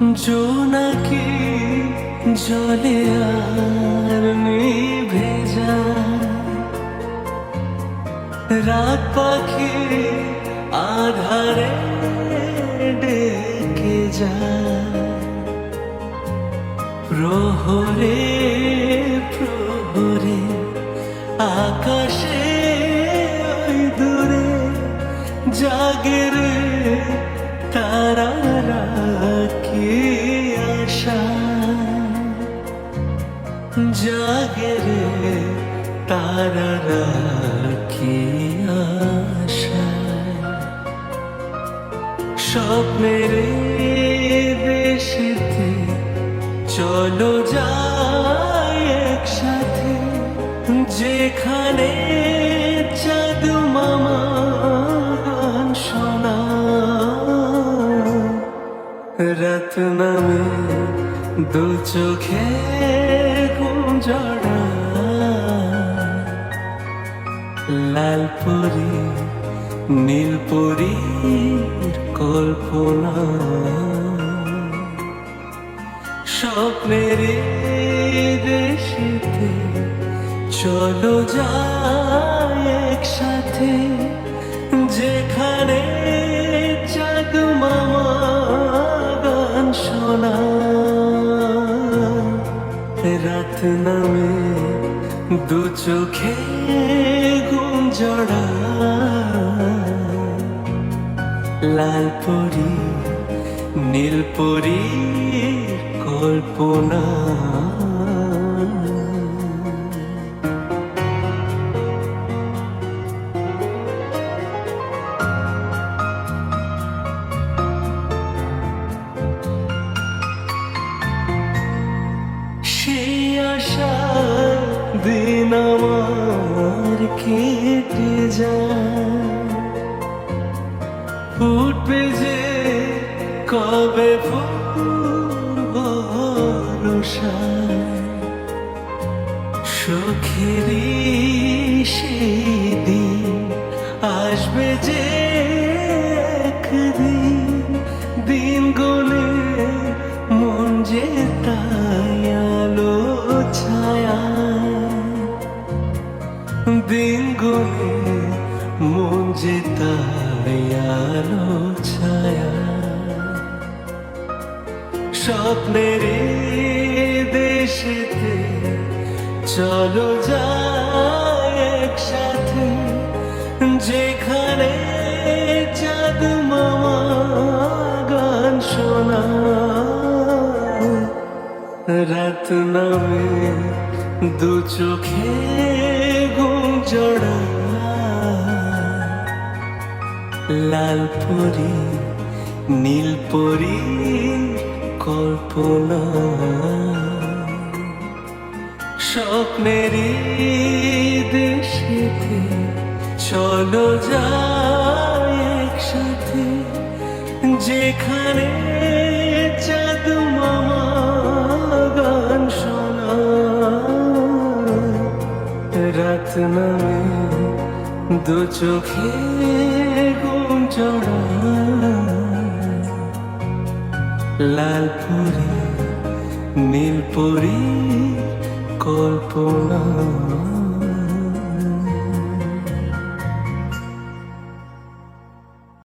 জোনাকি জলে আর নিভে যায় রাত পাখি আধারে ডেকে যায় প্রহরে প্রহরে আকাশে ওই দূরে জাগে রে তারারা কি আশা জাগে রে তারারা কি আশা। স্বপ্নের দেশেতে চলো যাই একসাথে যেখানে জাদু মামা রাত নামে দু চোখে গুঞ্জড়া লাল পরি নীল পরীর কল্পনা। স্বপ্নের দেশেতে চলো যাই একসাথে, যেখানে জাদু রাত নামে দু চোখে গুঞ্জড়া লাল পরি নীল পরি কল্পনা। দিন আমার কেটে যায়। ফুটবে যে কবে সুখেরই সেই দিন আসবে যে একদিন দিন গলে গলে মন যে আলো ছায়া। স্বপ্নের দেশেতে চলো যাই একসাথে, যেখানে জাদু মামা গান শোনা। রাত নামে দু চোখে ঘুম লাল পরি, নীল পরি কল্পনা। স্বপ্নের দেশেতে চলো যাই একসাথে, যেখানে জাদু মামা রাত নামে দু চোখে ঘুম লাল পরি নীল পরি কল্পনা।